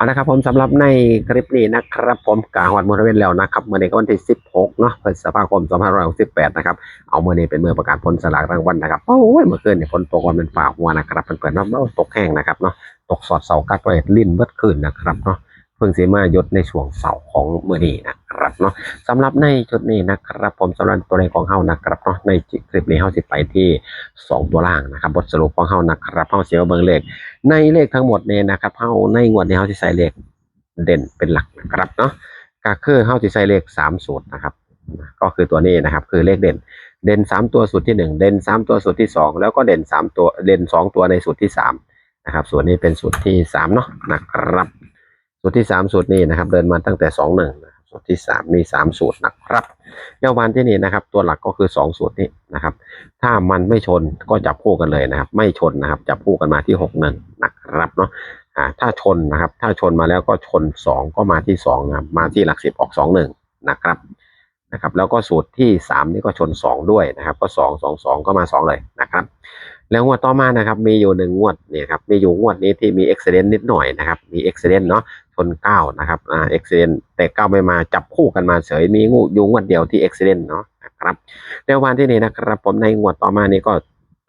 เอาละครับผมสำหรับในคลิปนี้นะครับ ผมกาหวัดมรเวนแล้วนะครับเมื่อในวันที่ 16เนาะพฤษภาคม2568นะครับเอาเมื่อนี้เป็นเมื่อประกาศผลสลากรางวัลนะครับโอ้ยเมื่อคืนเนี่ยฝนตกวันเป็นฝ่าหัวนะครับเพื่อนๆเนาะเอ้าตกแห้งนะครับเนาะตกสอดเสากักเรดลิ้นเบิดคืนนะครับเนาะ พิ่งเสีมายศในช่วงเสาร์ของเมื่อนี้นะครับเนาะสำหรับในจุดนี้นะครับผมสำหรับตัวเลขของเฮานะครับเนาะในคลิปนี้เฮาสิไปที่ 2 ตัวล่างนะครับบทสรุปของเฮานะครับเฮาเสียเบิ่งเลข ในเลขทั้งหมดเนี่ยนะครับเฮาในงวดนี้เฮาสิใส่เลขเด่นเป็นหลักนะครับเนาะก็คือเฮาสิใส่เลข3สูตรนะครับก็คือตัวนี้นะครับคือเลขเด่นเด่น 3 ตัวสูตรที่ 1 เด่น 3 ตัวสูตรที่ 2 แล้วก็เด่น 3 ตัวเด่น 2 ตัวในสูตรที่3นะครับส่วนนี้เป็นสูตรที่3เนาะนะครับ สูตรที่3สูตรนี้นะครับ เดินมาตั้งแต่2 1นะครับสูตรที่3มี3สูตรนะครับเยาวันที่นี่นะครับ ตัวหลักก็คือ2สูตรนี้นะครับ ถ้ามันไม่ชนก็จับคู่กันเลยนะครับ ไม่ชนนะครับจับคู่กันมาที่หกหนึ่งนะครับเนาะอ่าถ้าชนนะครับ ถ้าชนมาแล้วก็ชนสองก็มาที่สองนะครับมาที่หลักสิบออกสองหนึ่งนะครับนะครับแล้วก็สูตรที่สามนี่ก็ชนสองด้วยนะครับ ก็สองสองสองก็มาสองเลยนะครับ แล้วงวดต่อมานะครับ มีอยู่หนึ่งงวดเนี่ยครับมีอยู่งวดนี้ที่มีเอุบิเหตุนิดหน่อยนะครับ มีอุบิเหตุเนาะ นเก้านะครับอ่าอุบิเหตุแต่เก้าไม่มาจับคู่กันมาเฉยมีงูอยู่งวดเดียวที่เอุบิเหตุเนาะนะครับในวันที่นี้นะครับ ผมในงวดต่อมานี้ก็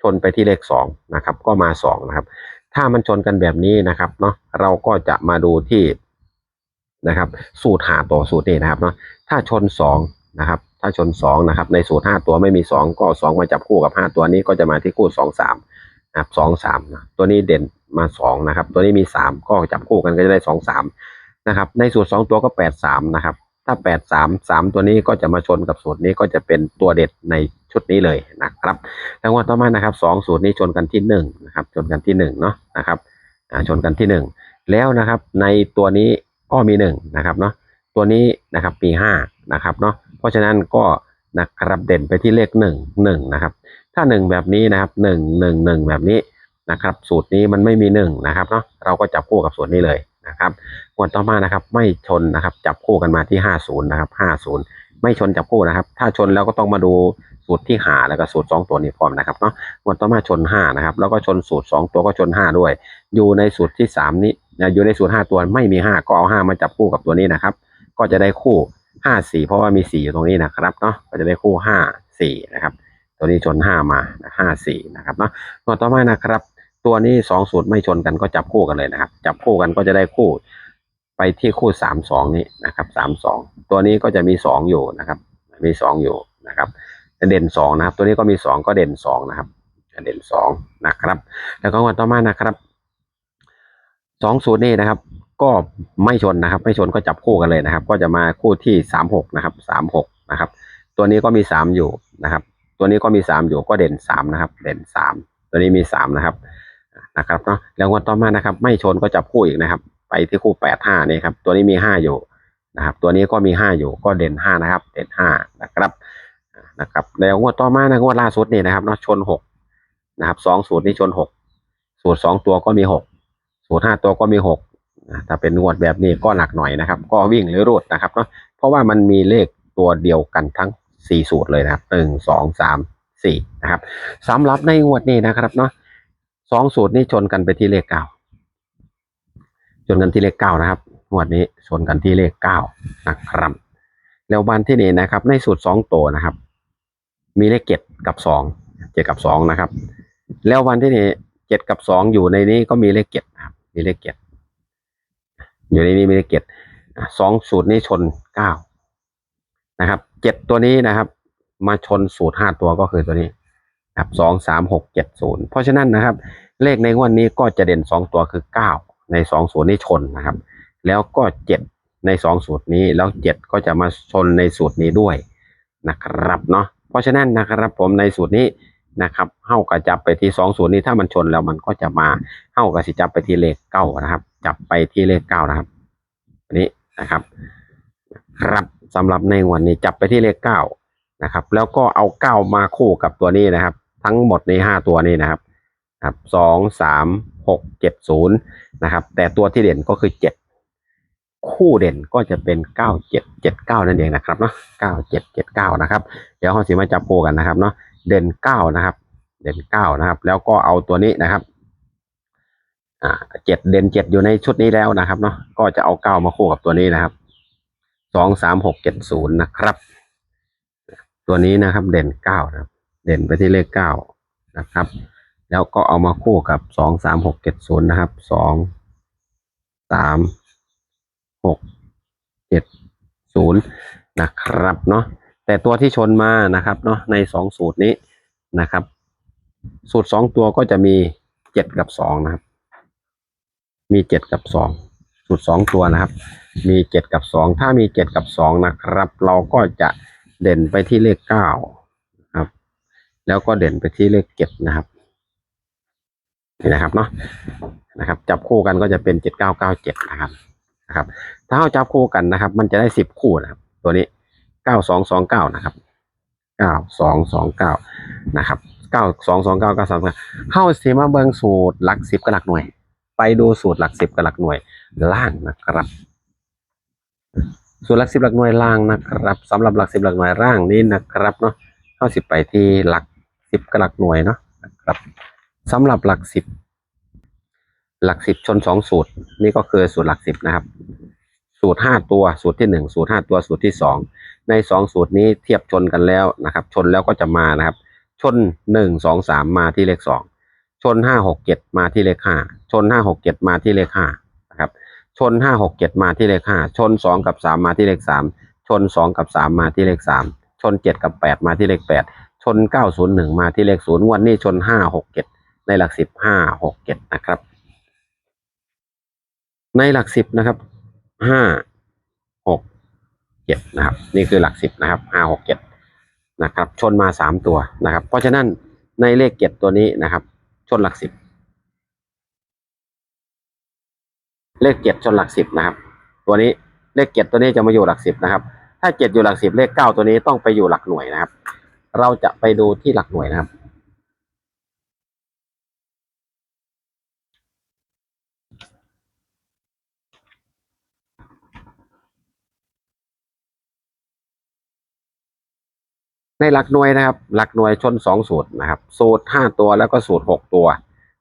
ชนไปที่เลขสองนะครับ ก็มาสองนะครับ ถ้ามันชนกันแบบนี้นะครับเนาะเราก็จะมาดูที่นะครับ สูตรหาตัวสูตรนี้นะครับเนาะถ้าชนสองนะครับถ้าชนสองนะครับในสูตรห้าตัวไม่มีสองก็สองมาจับคู่กับห้าตัวนี้ก็จะมาที่คู่สองสามนะครับสองสามนะตัวนี้เด่น มาสองนะครับ ตัวนี้มีสามก็จับคู่กันก็จะได้สองสามนะครับ ในสูตรสองตัวก็แปดสามนะครับ ถ้าแปดสามสามตัวนี้ก็จะมาชนกับสูตรนี้ก็จะเป็นตัวเด็ดในชุดนี้เลยนะครับแล้ววันต่อมานะครับสองสูตรนี้ชนกันที่หนึ่งนะครับ ชนกันที่หนึ่งเนาะนะครับชนกันที่หนึ่งแล้วนะครับ ในตัวนี้ก็มีหนึ่งนะครับเนาะตัวนี้นะครับมีห้านะครับเนาะเพราะฉะนั้นก็นะครับเด่นไปที่เลขหนึ่งหนึ่งนะครับ ถ้าหนึ่งแบบนี้นะครับหนึ่งหนึ่งหนึ่งแบบนี้ นะครับ สูตรนี้มันไม่มีหนึ่งนะครับเนาะเราก็จับคู่กับสูตรนี้เลยนะครับงวดต่อมานะครับ ไม่ชนนะครับ จับคู่กันมาที่50นย์นะครับ50ไม่ชนจับคู่นะครับ ถ้าชนแล้วก็ต้องมาดูสูตรที่หาแล้วก็สูตร2ตัวนี้พร้อมนะครับเนาะงวดต่อมาชน5นะครับ แล้วก็ชนสูตร2ตัวก็ชน5ด้วย อยู่ในสูตรที่3นี้นะอยู่ในสูตร5ตัวไม่มี5ก็เอา5มาจับคู่กับตัวนี้นะครับ ก็จะได้คู่5 4เพราะว่ามี4อยู่ตรงนี้นะครับเนาะก็จะได้คู่5 4นะครับ ตัวนี้ชน5มา5 4นะครับเนาะงวดต่อมานะครับ ตัวนี้สองสูตรไม่ชนกันก็จับคู่กันเลยนะครับ จับคู่กันก็จะได้คู่ ไปที่คู่สามสองนี้นะครับสามสองตัวนี้ก็จะมีสองอยู่นะครับ มีสองอยู่นะครับเด่นสองนะครับ ตัวนี้ก็มีสองก็เด่นสองนะครับ เด่นสองนะครับ แล้วก็วันต่อมานะครับสองสูตรนี้นะครับ ก็ไม่ชนนะครับ ไม่ชนก็จับคู่กันเลยนะครับ ก็จะมาคู่ที่สามหกนะครับสามหกนะครับ ตัวนี้ก็มีสามอยู่นะครับ ตัวนี้ก็มีสามอยู่ก็เด่นสามนะครับ เด่นสามตัวนี้มีสามนะครับ นะครับเนาะแล้วงวดต่อมานะครับ ไม่ชนก็จับคู่อีกนะครับ ไปที่คู่แปดห้านี่ครับตัวนี้มีห้าอยู่นะครับ ตัวนี้ก็มีห้าอยู่ก็เด่นห้านะครับ เด่นห้านะครับนะครับ แล้วงวดต่อมานะงวดล่าสุดนี่นะครับเนาะชนหกนะครับสองสูตรนี้ชนหกสูตรสองตัวก็มีหกสูตรห้าตัวก็มีหกนะถ้าเป็นงวดแบบนี้ก็หนักหน่อยนะครับ ก็วิ่งหรือรูดนะครับเนาะเพราะว่ามันมีเลขตัวเดียวกันทั้งสี่สูตรเลยนะครับหนึ่งสองสามสี่นะครับสำหรับในงวดนี้นะครับเนาะ สองสูตรนี้ชนกันไปที่เลขเก้าชนกันที่เลขเก้านะครับงวดนี้ชนกันที่เลขเก้านะครับแล้ววันที่นี่นะครับ ในสูตรสองตัวนะครับ มีเลขเจ็ดกับสองเจ็ดกับสองนะครับ แล้ววันที่นี่เจ็ดกับสองอยู่ในนี้ก็มีเลขเจ็ดครับ มีเลขเจ็ดอยู่ในนี้มีเลขเจ็ดสองสูตรนี้ชนเก้านะครับเจ็ดตัวนี้นะครับ มาชนสูตรห้าตัวก็คือตัวนี้ ครับสองสามหกเจ็ดศูนย์เพราะฉะนั้นนะครับ เลขในงวดนี้ก็จะเด่นสองตัวคือเก้าในสองสูตรนี้ชนนะครับ แล้วก็เจ็ดในสองสูตรนี้แล้วเจ็ดก็จะมาชนในสูตรนี้ด้วยนะครับเนาะเพราะฉะนั้นนะครับผมในสูตรนี้นะครับเฮ้ากระจับไปที่สองสูตรนี้ถ้ามันชนแล้วมันก็จะมาเฮ้ากระสิจับไปที่เลขเก้านะครับ จับไปที่เลขเก้านะครับอันนี้นะครับครับสำหรับในวันนี้จับไปที่เลขเก้านะครับ แล้วก็เอาเก้ามาคู่กับตัวนี้นะครับ ทั้งหมดในห้าตัวนี้นะครับครับสองสามหกเจ็ดศูนย์นะครับ แต่ตัวที่เด่นก็คือเจ็ดคู่เด่นก็จะเป็นเก้าเจ็ดเจ็ดเก้านั่นเองนะครับเนาะเก้าเจ็ดเจ็ดเก้านะครับ เดี๋ยวเราสิมาจับคู่กันนะครับเนาะเด่นเก้านะครับ เด่นเก้านะครับ แล้วก็เอาตัวนี้นะครับอ่าเจ็ดเด่นเจ็ดอยู่ในชุดนี้แล้วนะครับเนาะก็จะเอาเก้ามาคู่กับตัวนี้นะครับสองสามหกเจ็ดศูนย์นะครับ ตัวนี้นะครับเด่นเก้านะครับ เด่นไปที่เลขเก้านะครับ แล้วก็เอามาคู่กับสองสามหกเจ็ดศูนย์นะครับสองสามหกเจ็ดศูนย์นะครับเนาะแต่ตัวที่ชนมานะครับเนาะในสองสูตรนี้นะครับ สูตรสองตัวก็จะมีเจ็ดกับสองนะครับ มีเจ็ดกับสองสูตรสองตัวนะครับ มีเจ็ดกับสองถ้ามีเจ็ดกับสองนะครับ เราก็จะเด่นไปที่เลขเก้า แล้วก็เด่นไปที่เลขเจ็ดนะครับนี่นะครับเนาะนะครับ จับคู่กันก็จะเป็นเจ็ดเก้าเก้าเจ็ดนะครับนะครับ ถ้าเราจับคู่กันนะครับ มันจะได้สิบคู่นะครับ ตัวนี้เก้าสองสองเก้านะครับเก้าสองสองเก้านะครับเก้าสองสองเก้าเก้าสองเข้าสีมาเบิงสูตรหลักสิบกับหลักหน่วย ไปดูสูตรหลักสิบกับหลักหน่วยล่างนะครับสูตรหลักสิบหลักหน่วยล่างนะครับสำหรับหลักสิบหลักหน่วยล่างนี้นะครับเนาะเข้าสิบไปที่หลัก สิบกับหลักหน่วยเนาะนะครับสำหรับหลักสิบหลักสิบชนสองสูตร นี่ก็คือสูตรหลักสิบนะครับ สูตรห้าตัวสูตรที่หนึ่งสูตรห้าตัวสูตรที่สองในสองสูตรนี้เทียบชนกันแล้วนะครับ ชนแล้วก็จะมานะครับ ชนหนึ่งสองสามมาที่เลขสองชนห้าหกเจ็ดมาที่เลขห้าชนห้าหกเจ็ดมาที่เลขห้านะครับ ชนห้าหกเจ็ดมาที่เลขห้าชนสองกับสามมาที่เลขสามชนสองกับสามมาที่เลขสามชนเจ็ดกับแปดมาที่เลขแปด ชนเก้าศูนย์หนึ่งมาที่เลขศูนย์วันนี้ชนห้าหกเจ็ดในหลักสิบห้าหกเจ็ดนะครับ ในหลักสิบนะครับห้าหกเจ็ดนะครับ นี่คือหลักสิบนะครับห้าหกเจ็ดนะครับ ชนมาสามตัวนะครับ เพราะฉะนั้นในเลขเจ็ดตัวนี้นะครับ ชนหลักสิบเลขเจ็ดชนหลักสิบนะครับ ตัวนี้เลขเจ็ดตัวนี้จะมาอยู่หลักสิบนะครับ ถ้าเจ็ดอยู่หลักสิบเลขเก้าตัวนี้ต้องไปอยู่หลักหน่วยนะครับ เราจะไปดูที่หลักหน่วยนะครับ ในหลักหน่วยนะครับ หลักหน่วยชนสองสูตรนะครับ สูตรห้าตัวแล้วก็สูตรหกตัว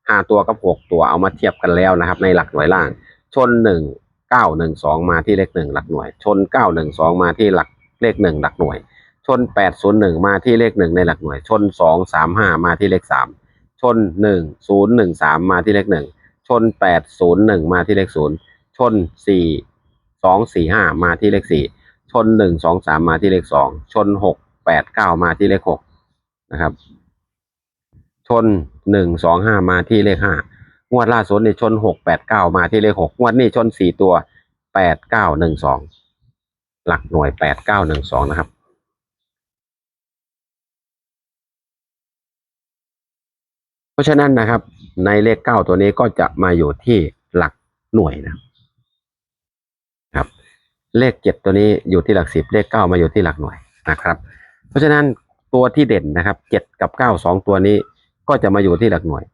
ห้าตัวกับหกตัวเอามาเทียบกันแล้วนะครับ ในหลักหน่วยล่าง ชนหนึ่งเก้าหนึ่งสองมาที่เลขหนึ่งหลักหน่วย ชนเก้าหนึ่งสองมาที่หลักเลขหนึ่งหลักหน่วย นแปดศูนย์หนึ่งมาที่เลขหนึ่งในหลักหน่วย ชนสองสามห้ามาที่เลขสามชนหนึ่งศูนย์หนึ่งสามมาที่เลขหนึ่งชนแปดศูนย์หนึ่งมาที่เลขศูนย์ชนสี่สองสี่ห้ามาที่เลขสี่ชนหนึ่งสองสามมาที่เลขสองชนหกแปดเก้ามาที่เลขหกนะครับ ชนหนึ่งสองห้ามาที่เลขห้างวดล่าสุดนี่ชนหกแปดเก้ามาที่เลขหกงวดนี้ชนสี่ตัวแปดเก้าหนึ่งสองหลักหน่วยแปดเก้าหนึ่งสองนะครับ เพ ราะฉะนั้นนะครับ ในเลขเก้าตัวนี้ก็จะมาอยู่ที่หลักหน่วยนะครับ เลขเจ็ดตัวนี้อยู่ที่หลักสิบเลขเก้ามาอยู่ที่หลักหน่วยนะครับ เพราะฉะนั้นตัวที่เด่นนะครับเจ็ดกับเก้าสองตัวนี้ก็จะมาอยู่ที่หลักหน่วย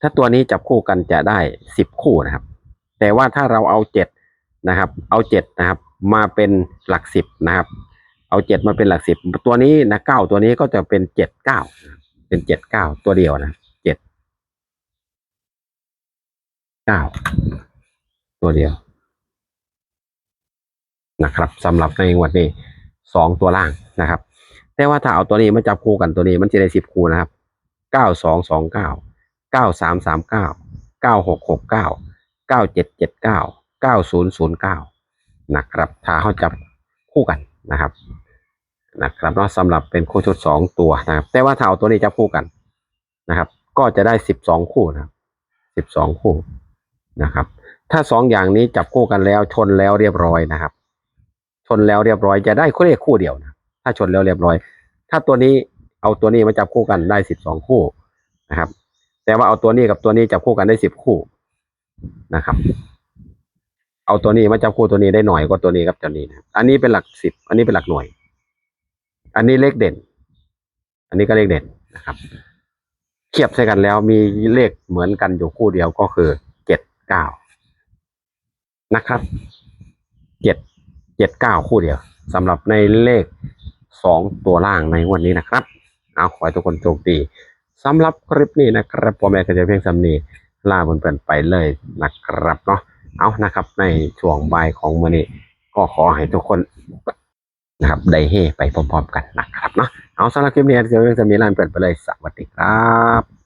ถ้าตัวนี้จับคู่กันจะได้สิบคู่นะครับ แต่ว่าถ้าเราเอาเจ็ดนะครับ เอาเจ็ดนะครับ มาเป็นหลักสิบนะครับ เอาเจ็ดมาเป็นหลักสิบตัวนี้นะเก้าตัวนี้ก็จะเป็นเจ็ดเก้าเป็นเจ็ดเก้าตัวเดียวนะ เก้าตัวเดียว นะครับสำหรับในวดนี้สองตัวล่างนะครับ แต่ว่าถ้าเอาตัวนี้มาจับคู่กันตัวนี้มันจะได้สิบคู่นะครับเก้าสองสองเก้าเก้าสามสามเก้าเก้าหกหกเก้าเก้าเจ็ดเจ็ดเก้าเก้าศูนย์ศูนย์เก้านะครับถ้าเขาจับคู่กันนะครับนะครับเนาะสำหรับเป็นคู่ชุดสองตัวนะครับ แต่ว่าถ้าเอาตัวนี้จับคู่กันนะครับ ก็จะได้สิบสองคู่นะครับสิบสองคู่ นะครับ ถ้าสองอย่างนี้จับคู่กันแล้วชนแล้วเรียบร้อยนะครับ ชนแล้วเรียบร้อยจะได้คู่เลขคู่เดียวนะถ้าชนแล้วเรียบร้อย ถ้าตัวนี้เอาตัวนี้มาจับคู่กันได้สิบสองคู่นะครับ แต่ว่าเอาตัวนี้กับตัวนี้จับคู่กันได้สิบคู่นะครับ เอาตัวนี้มาจับคู่ตัวนี้ได้หน่อยกว่าตัวนี้กับตัวนี้นะอันนี้เป็นหลักสิบอันนี้เป็นหลักหน่วย อันนี้เลขเด่น อันนี้ก็เลขเด่นนะครับเทียบใส่กันแล้วมีเลขเหมือนกันอยู่คู่เดียวก็คือ เก้านะครับเจ็ดเจ็ดเก้าคู่เดียวสำหรับในเลขสองตัวล่างในวันนี้นะครับ เอาขอให้ทุกคนโชคดีสำหรับคลิปนี้นะครับพ่อแม่ก็จะเพียงสำนีลาเพื่อนไปเลยนะครับเนาะเอานะครับ ในช่วงบ่ายของมื้อนี้ก็ขอให้ทุกคนนะครับได้เฮไปพร้อมๆกันนะครับเนาะเอาสำหรับคลิปนี้จะเดี๋ยวจะมีลานเปิดไปเลยสวัสดีครับ